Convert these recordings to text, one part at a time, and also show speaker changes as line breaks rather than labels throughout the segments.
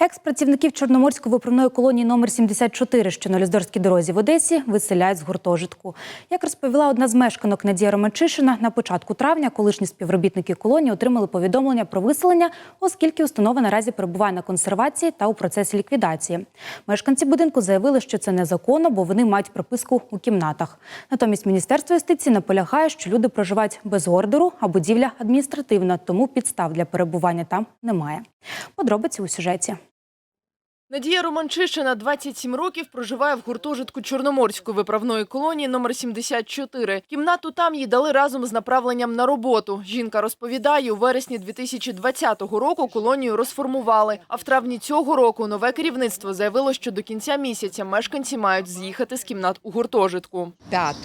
Екс-працівників Чорноморської виправної колонії номер 74, що на Люздорській дорозі в Одесі, виселяють з гуртожитку. Як розповіла одна з мешканок Надія Романчишина, на початку травня колишні співробітники колонії отримали повідомлення про виселення, оскільки установа наразі перебуває на консервації та у процесі ліквідації. Мешканці будинку заявили, що це незаконно, бо вони мають прописку у кімнатах. Натомість Міністерство юстиції наполягає, що люди проживають без ордеру, а будівля адміністративна, тому підстав для перебування там немає. Подробиці у сюжеті.
Надія Романчишина 27 років проживає в гуртожитку Чорноморської виправної колонії номер 74. Кімнату там їй дали разом з направленням на роботу. Жінка розповідає, у вересні 2020 року колонію розформували. А в травні цього року нове керівництво заявило, що до кінця місяця мешканці мають з'їхати з кімнат у гуртожитку.
5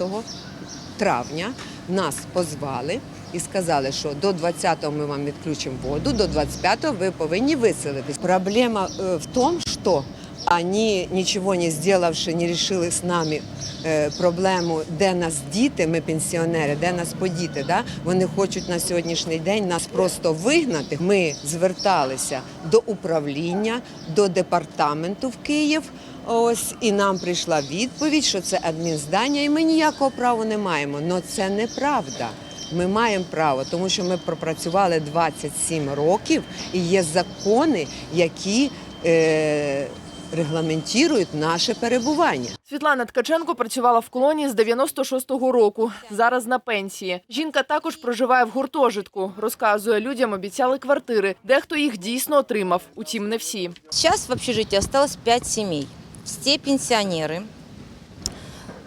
травня нас позвали і сказали, що до 20-го ми вам відключимо воду, до 25-го ви повинні виселитись. Проблема е, в тому, що они, нічого не сделавши, не решили з нами е, проблему, де нас діти, ми пенсіонери, де нас подіти. Да? Вони хочуть на сьогоднішній день нас просто вигнати. Ми зверталися до управління, до департаменту в Київ. Ось і нам прийшла відповідь, що це адмінздання, і ми ніякого права не маємо. Але це неправда. Ми маємо право, тому що ми пропрацювали 27 років і є закони, які е, регламентують наше перебування.
Світлана Ткаченко працювала в колонії з 96-го року. Зараз на пенсії. Жінка також проживає в гуртожитку. Розказує, людям обіцяли квартири. Дехто їх дійсно отримав, утім не всі.
Сейчас в общежитии осталось 5 семей. Все пенсионеры.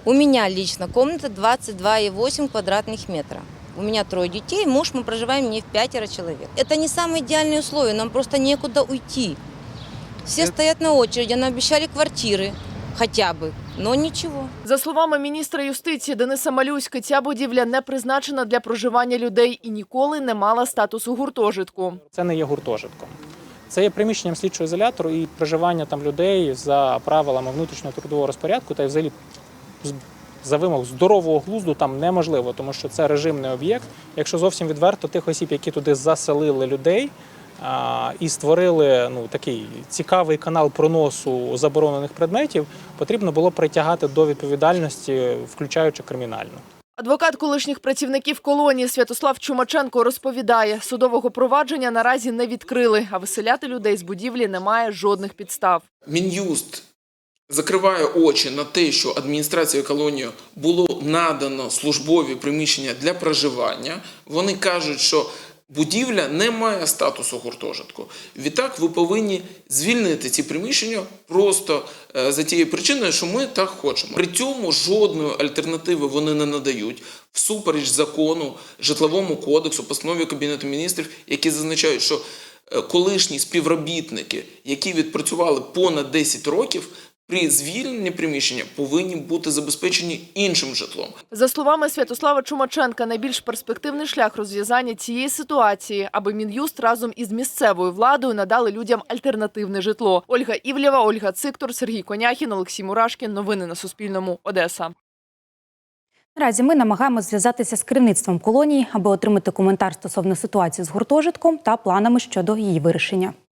У меня лично комната 22,8 квадратных метра. У меня трое детей, муж, мы проживаем не в пятеро человек. Это не самые идеальные условия, нам просто некуда уйти. Все стоят на очереди, нам обещали квартиры хотя бы, но ничего.
За словами міністра юстиції Дениса Малюськи, ця будівля не призначена для проживання людей і ніколи не мала статусу гуртожитку.
Це не є гуртожитком. Це є приміщенням слідчого ізолятору і проживання там людей за правилами внутрішнього трудового розпорядку та й взагалі за вимог здорового глузду там неможливо, тому що це режимний об'єкт. Якщо зовсім відверто, тих осіб, які туди заселили людей і створили ну, такий цікавий канал проносу заборонених предметів, потрібно було притягати до відповідальності, включаючи кримінальну.
Адвокат колишніх працівників колонії Святослав Чумаченко розповідає, судового провадження наразі не відкрили, а виселяти людей з будівлі немає жодних підстав.
Мін'юст закриває очі на те, що адміністрації колонії було надано службові приміщення для проживання. Вони кажуть, що будівля не має статусу гуртожитку. Відтак, ви повинні звільнити ці приміщення просто е, за тією причиною, що ми так хочемо. При цьому жодної альтернативи вони не надають всупереч закону, житловому кодексу, постанові Кабінету міністрів, які зазначають, що е, колишні співробітники, які відпрацювали понад 10 років, при звільненні приміщення повинні бути забезпечені іншим житлом.
За словами Святослава Чумаченка, найбільш перспективний шлях розв'язання цієї ситуації, аби Мін'юст разом із місцевою владою надали людям альтернативне житло. Ольга Івлєва, Ольга Циктор, Сергій Коняхін, Олексій Мурашкін. Новини на Суспільному. Одеса.
Наразі ми намагаємося зв'язатися з керівництвом колонії, аби отримати коментар стосовно ситуації з гуртожитком та планами щодо її вирішення.